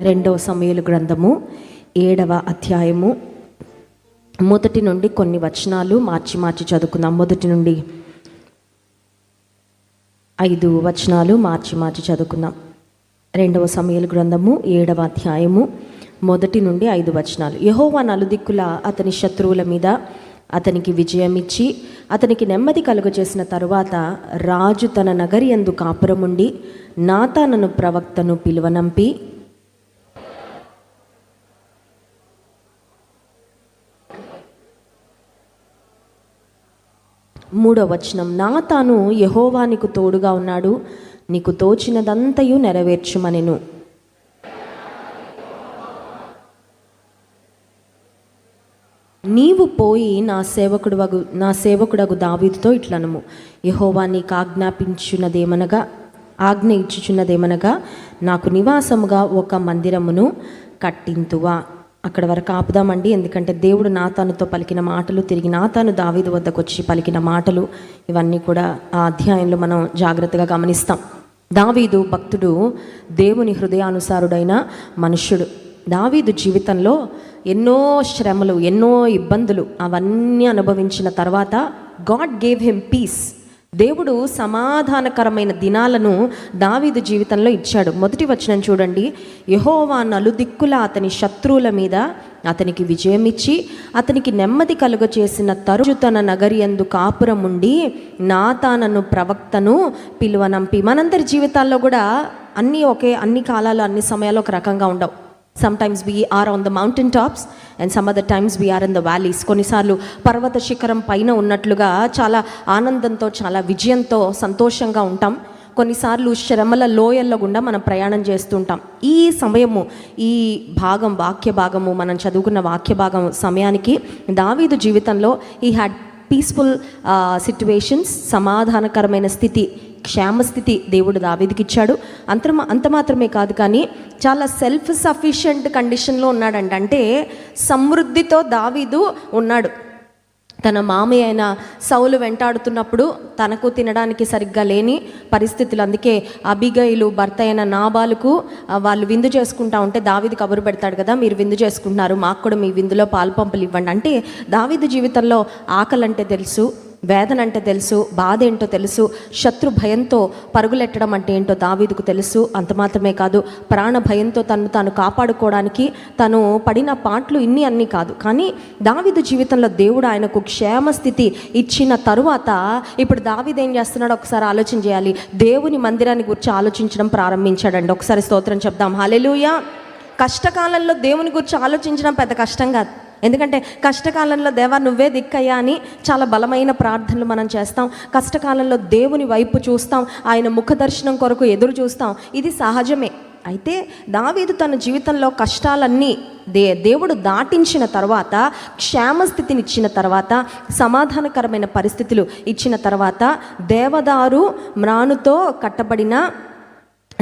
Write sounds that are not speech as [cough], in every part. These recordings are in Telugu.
రెండవ సమయలు గ్రంథము ఏడవ అధ్యాయము. మొదటి నుండి కొన్ని వచనాలు మార్చి మార్చి చదువుకుందాం. మొదటి నుండి ఐదు వచనాలు మార్చి మార్చి చదువుకుందాం. రెండవ సమయలు గ్రంథము ఏడవ అధ్యాయము. మొదటి నుండి ఐదు వచనాలు. యహోవా నలుదిక్కుల అతని శత్రువుల మీద అతనికి విజయం ఇచ్చి అతనికి నెమ్మది కలుగజేసిన తరువాత రాజు తన నగరి ఎందు కాపురముండి నాతానను ప్రవక్తను పిలువనంపి మూడో వచనం నా తాను యహోవా నీకు తోడుగా ఉన్నాడు నీకు తోచినదంతయు నెరవేర్చుమనెను. నీవు పోయి నా సేవకుడు వగు నా సేవకుడగు దావీదుతో ఇట్లనము యహోవా నీకు ఆజ్ఞాపించున్నదేమనగా ఆజ్ఞ ఇచ్చుచున్నదేమనగా నాకు నివాసముగా ఒక మందిరమును కట్టింతువా. అక్కడ వరకు ఆపుదామండి. ఎందుకంటే దేవుడు నాతానుతో పలికిన మాటలు తిరిగి నాతాను దావీదు వద్దకు వచ్చి పలికిన మాటలు ఇవన్నీ కూడా ఆ అధ్యాయంలో మనం జాగ్రత్తగా గమనిస్తాం. దావీదు భక్తుడు దేవుని హృదయానుసారుడైన మనుష్యుడు. దావీదు జీవితంలో ఎన్నో శ్రమలు ఎన్నో ఇబ్బందులు అవన్నీ అనుభవించిన తర్వాత గాడ్ గేవ్ హిమ్ పీస్ దేవుడు సమాధానకరమైన దినాలను దావీదు జీవితంలో ఇచ్చాడు. మొదటి వచనం చూడండి. యహోవా నలుదిక్కుల అతని శత్రువుల మీద అతనికి విజయం ఇచ్చి అతనికి నెమ్మది కలుగ చేసిన తరుచు తన నగరి ఎందు కాపురం ఉండి నాతానను ప్రవక్తను పిలువనంపి. మనందరి జీవితాల్లో కూడా అన్నీ ఒకే అన్ని కాలాలు అన్ని సమయాలు ఒక రకంగా ఉండవు. Some times we are on the mountain tops and some other times we are in the valleys కొన్నిసార్లు పర్వత శిఖరం పైన ఉన్నట్లుగా చాలా ఆనందంతో చాలా విజయంతో సంతోషంగా ఉంటాం. కొన్నిసార్లు శ్రమల లోయల్లో గుండా మనం ప్రయాణం చేస్తుంటాం. ఈ సమయము ఈ భాగం వాక్య భాగము మనం చదువుకున్న వాక్య భాగం సమయానికి దావీదు జీవితంలో ఈ హ్యాడ్ పీస్ఫుల్ సిట్యువేషన్స్ సమాధానకరమైన స్థితి క్షేమస్థితి దేవుడు దావీదికి ఇచ్చాడు. అంత అంత మాత్రమే కాదు కానీ చాలా సెల్ఫ్ సఫిషియంట్ కండిషన్లో ఉన్నాడంట. అంటే సమృద్ధితో దావీదు ఉన్నాడు. తన మామయ్య అయిన సౌలు వెంటాడుతున్నప్పుడు తనకు తినడానికి సరిగ్గా లేని పరిస్థితులు. అందుకే అబిగైలు భర్త అయిన నాబాలకు వాళ్ళు విందు చేసుకుంటా ఉంటే దావీదు కబురు పెడతాడు కదా మీరు విందు చేసుకుంటున్నారు మాకు కూడా మీ విందులో పాలుపంపులు ఇవ్వండి. అంటే దావీదు జీవితంలో ఆకలంటే తెలుసు వేదన అంటే తెలుసు బాధ ఏంటో తెలుసు శత్రు భయంతో పరుగులెట్టడం అంటే ఏంటో దావీదుకు తెలుసు. అంత మాత్రమే కాదు ప్రాణ భయంతో తను తాను కాపాడుకోవడానికి తను పడిన పాటలు ఇన్ని అన్ని కాదు. కానీ దావీదు జీవితంలో దేవుడు ఆయనకు క్షేమ స్థితి ఇచ్చిన తరువాత ఇప్పుడు దావీదు ఏం చేస్తున్నాడో ఒకసారి ఆలోచన చేయాలి. దేవుని మందిరాన్ని గురించి ఆలోచించడం ప్రారంభించాడండి. ఒకసారి స్తోత్రం చెప్దాం. హాలెలుయా కష్టకాలంలో దేవుని గురించి ఆలోచించడం పెద్ద కష్టం కాదు. ఎందుకంటే కష్టకాలంలో దేవా నువ్వే దిక్కయ్యా అని చాలా బలమైన ప్రార్థనలు మనం చేస్తాం. కష్టకాలంలో దేవుని వైపు చూస్తాం. ఆయన ముఖ దర్శనం కొరకు ఎదురు చూస్తాం. ఇది సహజమే. అయితే దావీదు తన జీవితంలో కష్టాలన్నీ దే దేవుడు దాటించిన తర్వాత క్షేమస్థితిని ఇచ్చిన తర్వాత సమాధానకరమైన పరిస్థితులు ఇచ్చిన తర్వాత దేవదారు మ్రానుతో కట్టబడిన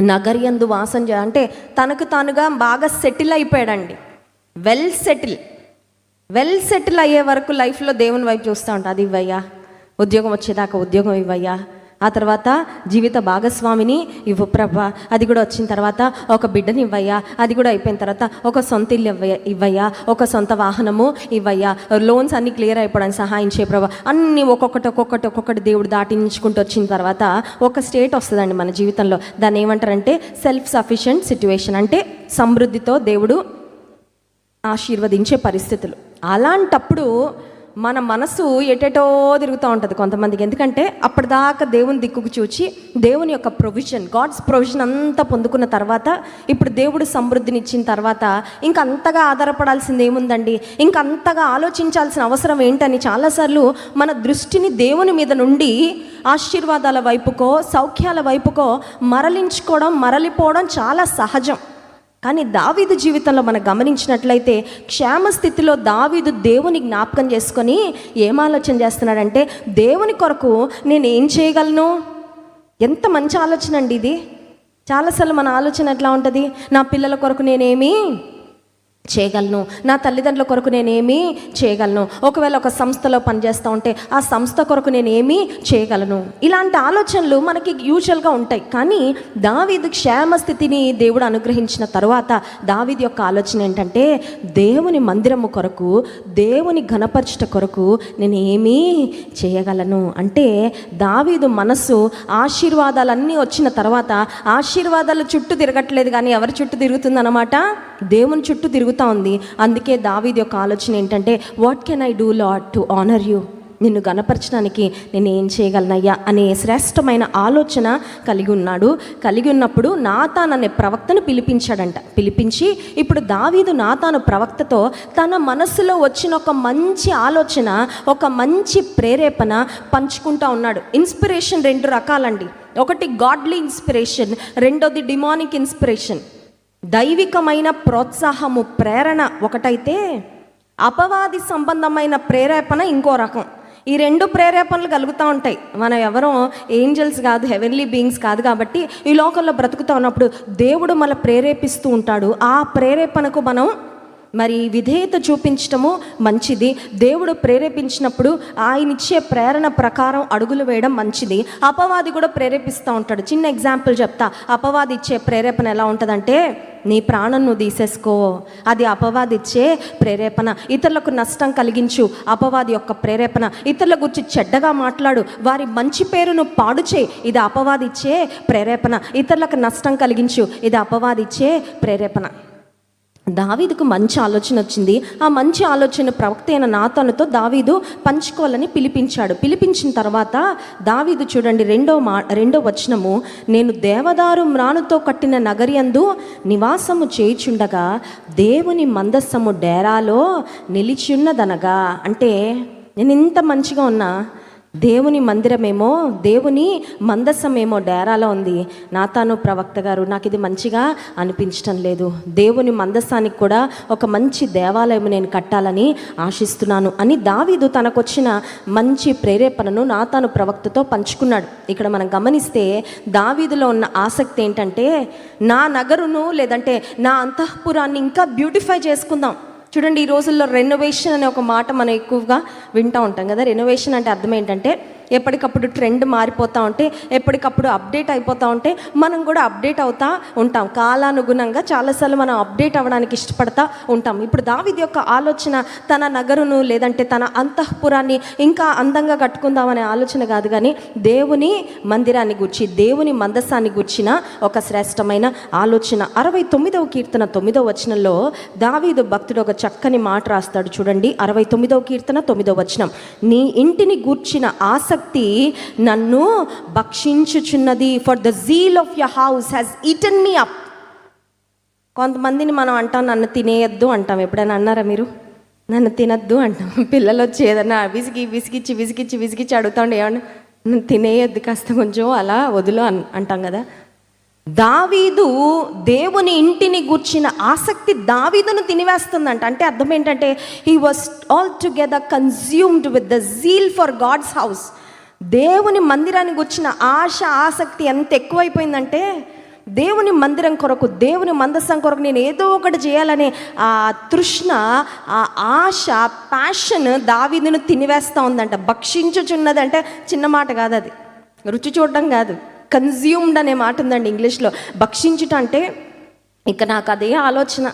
నగర్యందు వాసం అంటే తనకు తానుగా బాగా settle అయిపోయాడండి. Well settle. Well settle అయ్యే వరకు లైఫ్లో దేవుని వైపు చూస్తూ ఉంటా. అది ఇవ్వయ్యా. ఉద్యోగం వచ్చేదాకా ఉద్యోగం ఇవ్వయ్యా. ఆ తర్వాత జీవిత భాగస్వామిని ఇవ్వు ప్రభా. అది కూడా వచ్చిన తర్వాత ఒక బిడ్డని ఇవ్వయ్యా. అది కూడా అయిపోయిన తర్వాత ఒక సొంత ఇల్లు ఇవ్వయ్యా. ఇవ్వయ్యా. ఒక సొంత వాహనము ఇవ్వయ్యా. లోన్స్ అన్ని క్లియర్ అయిపోవడానికి సహాయం చేయ ప్రభా. అన్ని ఒక్కొక్కటి ఒక్కొక్కటి ఒక్కొక్కటి దేవుడు దాటించుకుంటూ వచ్చిన తర్వాత ఒక స్టేట్ వస్తుందండి మన జీవితంలో. దాన్ని ఏమంటారంటే సెల్ఫ్ సఫిషియంట్ సిట్యువేషన్ అంటే సమృద్ధితో దేవుడు ఆశీర్వదించే పరిస్థితులు. అలాంటప్పుడు మన మనసు ఎటెటో తిరుగుతూ ఉంటుంది కొంతమందికి. ఎందుకంటే అప్పటిదాకా దేవుని దిక్కుకు చూచి దేవుని యొక్క ప్రొవిజన్ గాడ్స్ ప్రొవిజన్ అంతా పొందుకున్న తర్వాత ఇప్పుడు దేవుడు సమృద్ధిని ఇచ్చిన తర్వాత ఇంకంతగా అంతగా ఆధారపడాల్సింది ఏముందండి? ఇంకంతగా అంతగా ఆలోచించాల్సిన అవసరం ఏంటని చాలాసార్లు మన దృష్టిని దేవుని మీద నుండి ఆశీర్వాదాల వైపుకో సౌఖ్యాల వైపుకో మరలించుకోవడం మరలిపోవడం చాలా సహజం. కానీ దావీదు జీవితంలో మనం గమనించినట్లయితే క్షేమ స్థితిలో దావీదు దేవుని జ్ఞాపకం చేసుకొని ఏం ఆలోచన చేస్తున్నాడంటే దేవుని కొరకు నేను ఏం చేయగలను? ఎంత మంచి ఆలోచన అండి ఇది. చాలాసార్లు మన ఆలోచన ఎట్లా ఉంటుంది? నా పిల్లల కొరకు నేనేమి చేయగలను. నా తల్లిదండ్రుల కొరకు నేనేమీ చేయగలను. ఒకవేళ ఒక సంస్థలో పనిచేస్తూ ఉంటే ఆ సంస్థ కొరకు నేనేమీ చేయగలను. ఇలాంటి ఆలోచనలు మనకి యూజువల్గా ఉంటాయి. కానీ దావీదు క్షేమ స్థితిని దేవుడు అనుగ్రహించిన తర్వాత దావీది యొక్క ఆలోచన ఏంటంటే దేవుని మందిరము కొరకు దేవుని ఘనపరచుట కొరకు నేను ఏమీ చేయగలను. అంటే దావీదు మనస్సు ఆశీర్వాదాలన్నీ వచ్చిన తర్వాత ఆశీర్వాదాలు చుట్టూ తిరగట్లేదు కానీ ఎవరి చుట్టూ తిరుగుతుందన్నమాట? దేవుని చుట్టూ తిరుగుతూ ఉంది అందుకే దావీది యొక్క ఆలోచన ఏంటంటే what can I do lot to honour you నిన్ను గనపరచడానికి నేను ఏం చేయగలనయ్యా? అనే శ్రేష్టమైన ఆలోచన కలిగి ఉన్నాడు. కలిగి ఉన్నప్పుడు నాతాన్ అనే ప్రవక్తను పిలిపించాడంట. పిలిపించి ఇప్పుడు దావీదు నాతాను ప్రవక్తతో తన మనస్సులో వచ్చిన ఒక మంచి ఆలోచన ఒక మంచి ప్రేరేపణ పంచుకుంటా ఉన్నాడు. ఇన్స్పిరేషన్ రెండు రకాలండి. ఒకటి గాడ్లీ ఇన్స్పిరేషన్. రెండోది డిమానిక్ ఇన్స్పిరేషన్. దైవికమైన ప్రోత్సాహము ప్రేరణ ఒకటైతే అపవాది సంబంధమైన ప్రేరేపణ ఇంకో రకం. ఈ రెండు ప్రేరేపణలు కలుగుతూ ఉంటాయి. మనం ఎవరో ఏంజల్స్ కాదు హెవెన్లీ బీయింగ్స్ కాదు కాబట్టి ఈ లోకంలో బ్రతుకుతూ ఉన్నప్పుడు దేవుడు మన ప్రేరేపిస్తూ ఉంటాడు. ఆ ప్రేరేపణకు మనం మరి విధేయత చూపించటము మంచిది. దేవుడు ప్రేరేపించినప్పుడు ఆయన ఇచ్చే ప్రేరణ ప్రకారం అడుగులు వేయడం మంచిది. అపవాది కూడా ప్రేరేపిస్తూ ఉంటాడు. చిన్న ఎగ్జాంపుల్ చెప్తా. అపవాది ఇచ్చే ప్రేరేపణ ఎలా ఉంటుందంటే నీ ప్రాణం నువ్వు తీసేసుకో. అది అపవాది ఇచ్చే ప్రేరేపణ. ఇతరులకు నష్టం కలిగించు. అపవాది యొక్క ప్రేరేపణ. ఇతరుల గురించి చెడ్డగా మాట్లాడు. వారి మంచి పేరును పాడు చేయి. ఇది అపవాది ఇచ్చే ప్రేరేపణ. ఇతరులకు నష్టం కలిగించు. ఇది అపవాది ఇచ్చే ప్రేరేపణ. దావీదుకు మంచి ఆలోచన వచ్చింది. ఆ మంచి ఆలోచన ప్రవక్త అయిన నాతనుతో దావీదు పంచుకోవాలని పిలిపించాడు. పిలిపించిన తర్వాత దావీదు చూడండి రెండో మా రెండో వచనము నేను దేవదారు మ్రానుతో కట్టిన నగరియందు నివాసము చేయుచుండగా దేవుని మందస్సము డేరాలో నిలిచియున్నదనగా. అంటే నేను ఇంత మంచిగా ఉన్నా దేవుని మందిరమేమో దేవుని మందసమేమో డేరాలో ఉంది. నాతాను ప్రవక్త గారు నాకు ఇది మంచిగా అనిపించటం లేదు. దేవుని మందసానికి కూడా ఒక మంచి దేవాలయం నేను కట్టాలని ఆశిస్తున్నాను అని దావీదు తనకొచ్చిన మంచి ప్రేరేపణను నాతాను ప్రవక్తతో పంచుకున్నాడు. ఇక్కడ మనం గమనిస్తే దావీదులో ఉన్న ఆసక్తి ఏంటంటే నా నగరును లేదంటే నా అంతఃపురాన్ని ఇంకా బ్యూటిఫై చేసుకుందాం. చూడండి ఈ రోజుల్లో రెనోవేషన్ అనే ఒక మాట మనం ఎక్కువగా వింటూ ఉంటాం కదా. రెనోవేషన్ అంటే అర్థం ఏంటంటే ఎప్పటికప్పుడు ట్రెండ్ మారిపోతూ ఉంటే ఎప్పటికప్పుడు అప్డేట్ అయిపోతూ ఉంటే మనం కూడా అప్డేట్ అవుతా ఉంటాం. కాలానుగుణంగా చాలాసార్లు మనం అప్డేట్ అవ్వడానికి ఇష్టపడతా ఉంటాం. ఇప్పుడు దావిది యొక్క ఆలోచన తన నగరును లేదంటే తన అంతఃపురాన్ని ఇంకా అందంగా కట్టుకుందామనే ఆలోచన కాదు కానీ దేవుని మందిరాన్ని గుర్చి దేవుని మందసాన్ని గుర్చిన ఒక శ్రేష్టమైన ఆలోచన. అరవై తొమ్మిదవ కీర్తన తొమ్మిదవ వచనంలో దావీదు భక్తుడు ఒక చక్కని మాట రాస్తాడు చూడండి. అరవై తొమ్మిదవ కీర్తన తొమ్మిదవ వచనం. నీ ఇంటిని గూర్చిన ఆసక్తి నన్ను భక్షించుచున్నది for the zeal of your house has eaten me up కొంతమందిని మనం అంటాం నన్ను తినేయద్దు అంటాం. ఎప్పుడైనా అన్నారా మీరు? నన్ను తినద్దు అంటాం. [laughs] పిల్లలు వచ్చి ఏదన్నా విసిగి విసిగిచ్చి విసిగిచ్చి విసిగిచ్చి అడుగుతాండి ఏమన్నా నన్ను తినేయద్దు కాస్త కొంచెం అలా వదులు అన్ అంటాం కదా. దావీదు దేవుని ఇంటిని గూర్చిన ఆసక్తి దావీదును తినివేస్తుందంట. అంటే అర్థం ఏంటంటే he was altogether consumed with the zeal for God's house దేవుని మందిరానికి వచ్చిన ఆశ ఆసక్తి ఎంత ఎక్కువైపోయిందంటే దేవుని మందిరం కొరకు దేవుని మందసం కొరకు నేను ఏదో ఒకటి చేయాలనే ఆ తృష్ణ ఆ ఆశ ప్యాషన్ దావీదును తినివేస్తూ ఉందంట. భక్షించుచున్నది అంటే చిన్న మాట కాదు అది. రుచి చూడడం కాదు. కన్జ్యూమ్డ్ అనే మాట ఉందండి ఇంగ్లీష్లో. భక్షించుట అంటే ఇక నాకు అదే ఆలోచన.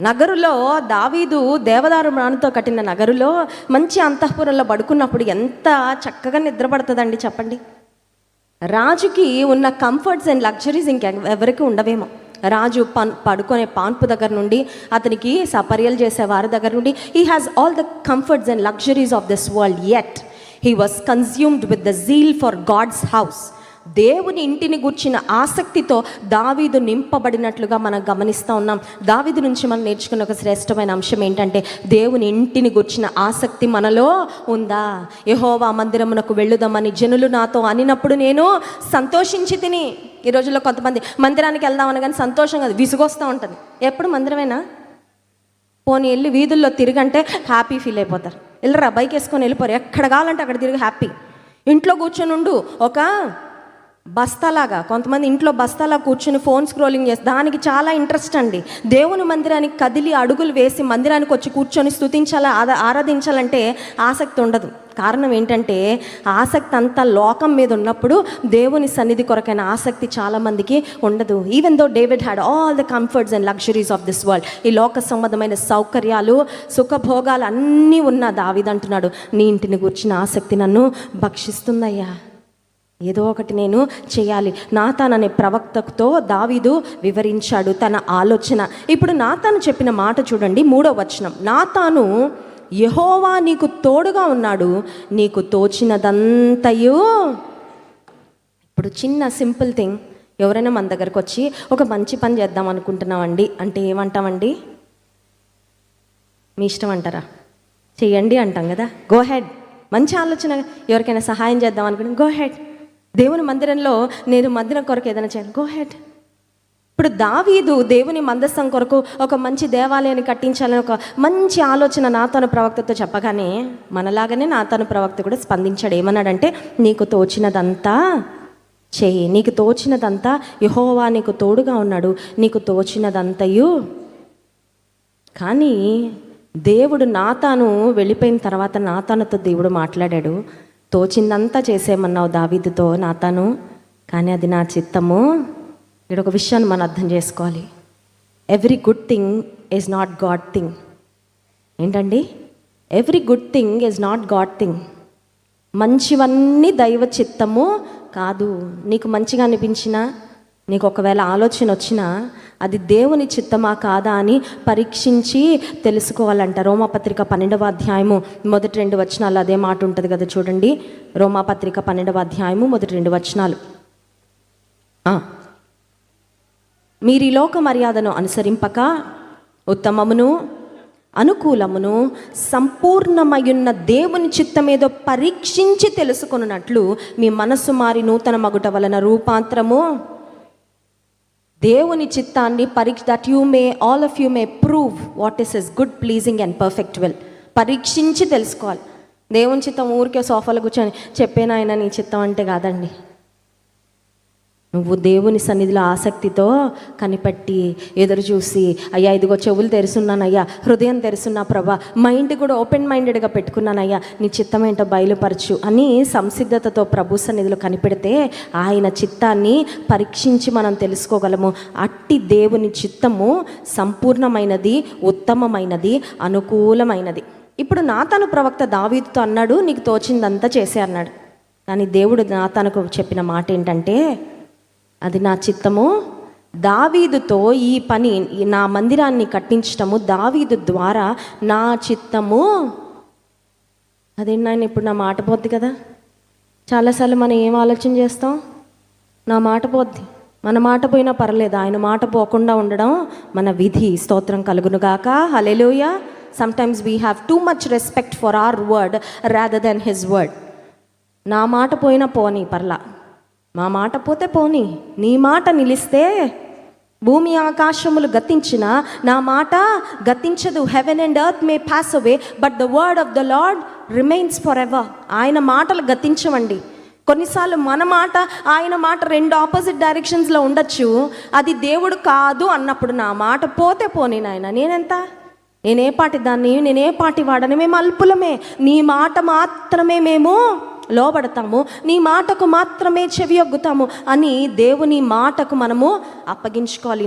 నగరులో దావీదు దేవదారు మ్రాణితో కట్టిన నగరులో మంచి అంతఃపురంలో పడుకున్నప్పుడు ఎంత చక్కగా నిద్రపడుతుందండి చెప్పండి. రాజుకి ఉన్న కంఫర్ట్స్ అండ్ లగ్జరీస్ ఇంకెవరికి ఉండవేమో. రాజు పన్ పడుకునే పాన్పు దగ్గర నుండి అతనికి సపర్యలు చేసే వారి దగ్గర నుండి he has all the comforts and luxuries of this world yet he was consumed with the zeal for God's house దేవుని ఇంటిని గుర్చిన ఆసక్తితో దావీదు నింపబడినట్లుగా మనం గమనిస్తూ ఉన్నాం. దావీదు నుంచి మనం నేర్చుకున్న ఒక శ్రేష్టమైన అంశం ఏంటంటే దేవుని ఇంటిని గుర్చిన ఆసక్తి మనలో ఉందా? యహోవా మందిరమునకు వెళ్ళుదామని జనులు నాతో అనినప్పుడు నేను సంతోషించి తిని. ఈ రోజుల్లో కొంతమంది మందిరానికి వెళ్దామని కానీ సంతోషం కాదు విసుగొస్తూ ఉంటుంది. ఎప్పుడు మందిరమేనా? పోనీ వెళ్ళి వీధుల్లో తిరిగంటే హ్యాపీ ఫీల్ అయిపోతారు. వెళ్ళరా బైక్ వేసుకొని వెళ్ళిపోరు. ఎక్కడ కావాలంటే అక్కడ తిరిగి హ్యాపీ. ఇంట్లో కూర్చొని ఉండు ఒక బస్తాలాగా కొంతమంది ఇంట్లో బస్తాలా కూర్చుని ఫోన్ స్క్రోలింగ్ చేసి దానికి చాలా ఇంట్రెస్ట్ అండి. దేవుని మందిరానికి కదిలి అడుగులు వేసి మందిరానికి వచ్చి కూర్చొని స్థుతించాలా ఆరాధించాలంటే ఆసక్తి ఉండదు. కారణం ఏంటంటే ఆసక్తి అంతా లోకం మీద ఉన్నప్పుడు దేవుని సన్నిధి కొరకైన ఆసక్తి చాలామందికి ఉండదు. Even though David had all the comforts and luxuries of this world ఈ లోక సంబంధమైన సౌకర్యాలు సుఖభోగాలు అన్నీ ఉన్న దావిదంటున్నాడు నీ ఇంటిని గురించిన ఆసక్తి నన్ను భక్షిస్తుందయ్యా ఏదో ఒకటి నేను చేయాలి. నాతాన్ అనే ప్రవక్తతో దావీదు వివరించాడు తన ఆలోచన. ఇప్పుడు నాతాను చెప్పిన మాట చూడండి మూడో వచనం. నాతాను యహోవా నీకు తోడుగా ఉన్నాడు. నీకు తోచినదంతయు. ఇప్పుడు చిన్న సింపుల్ థింగ్. ఎవరైనా మన దగ్గరకు వచ్చి ఒక మంచి పని చేద్దాం అనుకుంటున్నామండి అంటే ఏమంటామండి మీ ఇష్టం అంటారా? చేయండి అంటాం కదా. గో హెడ్ మంచి ఆలోచన ఎవరికైనా సహాయం చేద్దాం అనుకుంటే గో హెడ్ దేవుని మందిరంలో నేను మందిరం కొరకు ఏదైనా చేయాలి. గో హెడ్ ఇప్పుడు దావీదు దేవుని మందస్థం కొరకు ఒక మంచి దేవాలయాన్ని కట్టించాలని ఒక మంచి ఆలోచన నాతోను ప్రవక్తతో చెప్పగానే మనలాగానే నాతోను ప్రవక్త కూడా స్పందించాడు. ఏమన్నాడంటే నీకు తోచినదంతా చేయి. నీకు తోచినదంతా యహోవా నీకు తోడుగా ఉన్నాడు. నీకు తోచినదంతయు కానీ దేవుడు నాతాను వెళ్ళిపోయిన తర్వాత నాతానుతో దేవుడు మాట్లాడాడు. తోచిందంతా చేసేమన్నావు దావీదుతో నాతను కానీ అది నా చిత్తము. ఇక్కడ ఒక విషయాన్ని మనం అర్థం చేసుకోవాలి. Every good thing is not God thing ఏంటండి? Every good thing is not God thing మంచివన్నీ దైవ చిత్తము కాదు. నీకు మంచిగా అనిపించినా నీకు ఒకవేళ ఆలోచన వచ్చినా అది దేవుని చిత్తమా కాదా అని పరీక్షించి తెలుసుకోవాలంట. రోమాపత్రిక పన్నెండవ అధ్యాయము మొదటి రెండు వచనాలు అదే మాట ఉంటుంది కదా చూడండి. రోమాపత్రిక పన్నెండవ అధ్యాయము మొదటి రెండు వచనాలు. మీరు ఈ లోక మర్యాదను అనుసరింపక ఉత్తమమును అనుకూలమును సంపూర్ణమయున్న దేవుని చిత్తమేదో పరీక్షించి తెలుసుకున్నట్లు మీ మనస్సు మారి నూతన మగుట వలన రూపాంతరము దేవుని చిత్తాన్ని పరీక్ష that you may all of you may prove what is is good pleasing and perfect will పరీక్షించి తెలుసుకోవాలి. దేవుని చిత్తం ఊరికే సోఫాలో కూర్చొని చెప్పేనాయన నీ చిత్తం అంటే కాదండి. నువ్వు దేవుని సన్నిధిలో ఆసక్తితో కనిపెట్టి ఎదురు చూసి అయ్యా ఇదిగో చెవులు తెరుస్తున్నానయ్యా హృదయం తెరుస్తున్నా ప్రభా మైండ్ కూడా ఓపెన్ మైండెడ్గా పెట్టుకున్నానయ్యా నీ చిత్తం ఏంటో బయలుపరచు అని సంసిద్ధతతో ప్రభు సన్నిధిలో కనిపెడితే ఆయన చిత్తాన్ని పరీక్షించి మనం తెలుసుకోగలము. అట్టి దేవుని చిత్తము సంపూర్ణమైనది ఉత్తమమైనది అనుకూలమైనది. ఇప్పుడు నాతను ప్రవక్త దావీదుతో అన్నాడు నీకు తోచిందంతా చేసే అన్నాడు. కానీ దేవుడు నాతనకు చెప్పిన మాట ఏంటంటే అది నా చిత్తము. దావీదుతో ఈ పని నా మందిరాన్ని కట్టించటము దావీదు ద్వారా నా చిత్తము. అదేంటి నాయన ఇప్పుడు నా మాట పోద్ది కదా? చాలాసార్లు మనం ఏం ఆలోచన చేస్తాం? నా మాట పోద్ది. మన మాట పోయినా పర్లేదు ఆయన మాట పోకుండా ఉండడం మన విధి స్తోత్రం కలుగునుగాక hallelujah sometimes we have too much respect for our word rather than his word నా మాట పోయినా పోనీ పర్లా. మా మాట పోతే పోని నీ మాట నిలిస్తే భూమి ఆకాశములు గతించిన నా మాట గతించదు heaven and earth may pass away but the word of the Lord remains forever ఆయన మాటలు గతించవండి. కొన్నిసార్లు మన మాట ఆయన మాట రెండు ఆపోజిట్ డైరెక్షన్స్లో ఉండొచ్చు. అది దేవుడు కాదు అన్నప్పుడు నా మాట పోతే పోనీ నాయన నేనెంత? నేనే పాటి దాన్ని నేనే పాటి వాడని మేము అల్పులమే. నీ మాట మాత్రమే మేము లోబడతాము నీ మాటకు మాత్రమే చెవియొగ్గుతాము అని దేవుని మాటకు మనము అప్పగించుకోవాలి.